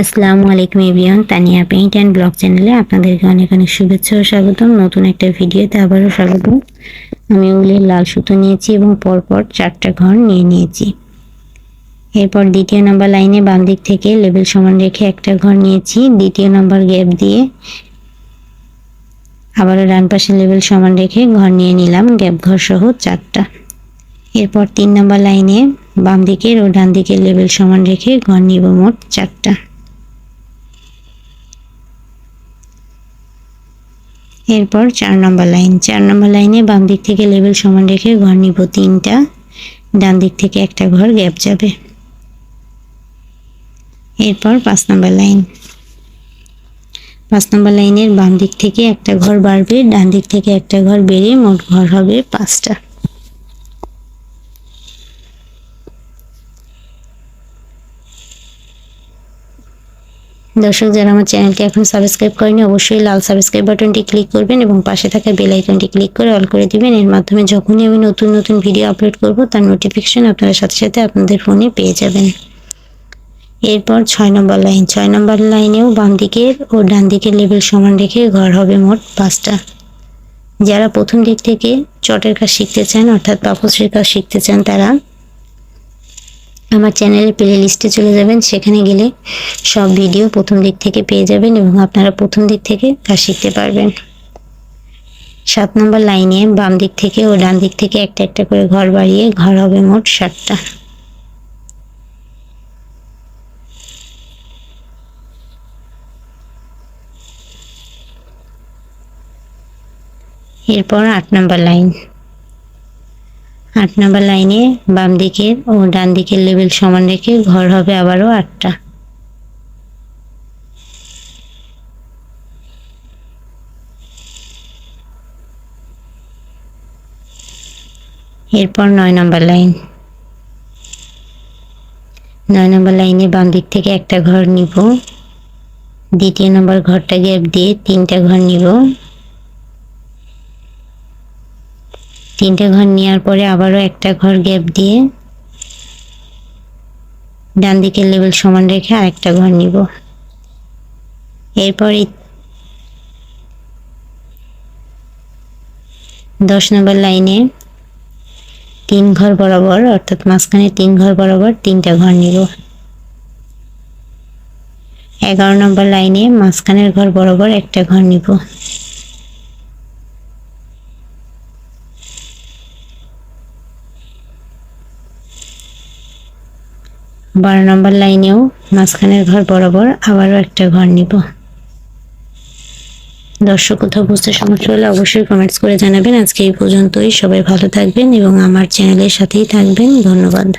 আসসালামু আলাইকুম এভিয়ন তানিয়া পেইন্ট অ্যান্ড ব্লগ চ্যানেলে আপনাদেরকে অনেক অনেক শুভেচ্ছা ও স্বাগতম। নতুন একটা ভিডিওতে আবারও স্বাগতম। আমি উলের লাল সুতো নিয়েছি এবং পরপর চারটা ঘর নিয়ে নিয়েছি। এরপর দ্বিতীয় নম্বর লাইনে বাম দিক থেকে লেবেল সমান রেখে একটা ঘর নিয়েছি। দ্বিতীয় নম্বর গ্যাপ দিয়ে আবারও ডান পাশে লেবেল সমান রেখে ঘর নিয়ে নিলাম, গ্যাপ ঘর সহ চারটা। এরপর তিন নম্বর লাইনে বাম দিকের ও ডান দিকের লেবেল সমান রেখে ঘর নিব মোট চারটা। এরপর চার নম্বর লাইন। চার নম্বর লাইনে বাম দিক থেকে লেবেল সমান রেখে ঘর নিব তিনটা। ডান দিক থেকে একটা ঘর, গ্যাপ যাবে। এরপর পাঁচ নম্বর লাইন। পাঁচ নম্বর লাইনের বাম দিক থেকে একটা ঘর বাড়বে, ডান দিক থেকে একটা ঘর বেড়ে মোট ঘর হবে পাঁচটা। দর্শক, যারা আমার চ্যানেলকে এখন সাবস্ক্রাইব করেনি, অবশ্যই লাল সাবস্ক্রাইব বাটনটি ক্লিক করবেন এবং পাশে থাকা বেল আইকনটি ক্লিক করে অল করে দিবেন। এর মাধ্যমে যখনই আমি নতুন নতুন ভিডিও আপলোড করব, তার নোটিফিকেশন আপনারা সাথে সাথে আপনাদের ফোনে পেয়ে যাবেন। এরপর ছয় নম্বর লাইন ছয় নম্বর লাইনেও বাম দিকের ও ডান দিকের লেভেল সমান রেখে ঘর হবে মোট পাঁচটা। যারা প্রথম দিক থেকে চটের কাজ শিখতে চান, অর্থাৎ পাপশ্রীর কাজ শিখতে চান, তারা আমার চ্যানেলের প্লে লিস্টে চলে যাবেন। সেখানে গেলে সব ভিডিও প্রথম দিক থেকে পেয়ে যাবেন এবং আপনারা প্রথম দিক থেকে কাজ শিখতে পারবেন। সাত নম্বর লাইনে বাম দিক থেকে ও ডান দিক থেকে একটা একটা করে ঘর বাড়িয়ে ঘর হবে মোট ষাটটা এরপর আট নম্বর লাইন আট নম্বর লাইনে বাম দিকের ও ডান দিকের লেভেল সমান রেখে ঘর হবে আবারও আটটা। এরপর নয় নম্বর লাইন। নয় নম্বর লাইনে বাম দিক থেকে একটা ঘর নিব। দ্বিতীয় নম্বর ঘরটা গ্যাপ দিয়ে তিনটা ঘর নিব। তিনটে ঘর নেওয়ার পরে আবারও একটা ঘর গ্যাপ দিয়ে ডান দিকের লেভেল সমান রেখে আরেকটা ঘর নিব। এরপর দশ নম্বর লাইনে তিন ঘর বরাবর, অর্থাৎ মাঝখানে তিন ঘর বরাবর তিনটা ঘর নিব। এগারো নম্বর লাইনে মাঝখানের ঘর বরাবর একটা ঘর নিব। বারো নম্বর লাইনেও মাঝখানের ঘর বরাবর আবারও একটা ঘর নিব। দর্শক, কোথাও বুঝতে সমস্যা হলে অবশ্যই কমেন্টস করে জানাবেন। আজকে এই পর্যন্তই। সবাই ভালো থাকবেন এবং আমার চ্যানেলের সাথেই থাকবেন। ধন্যবাদ।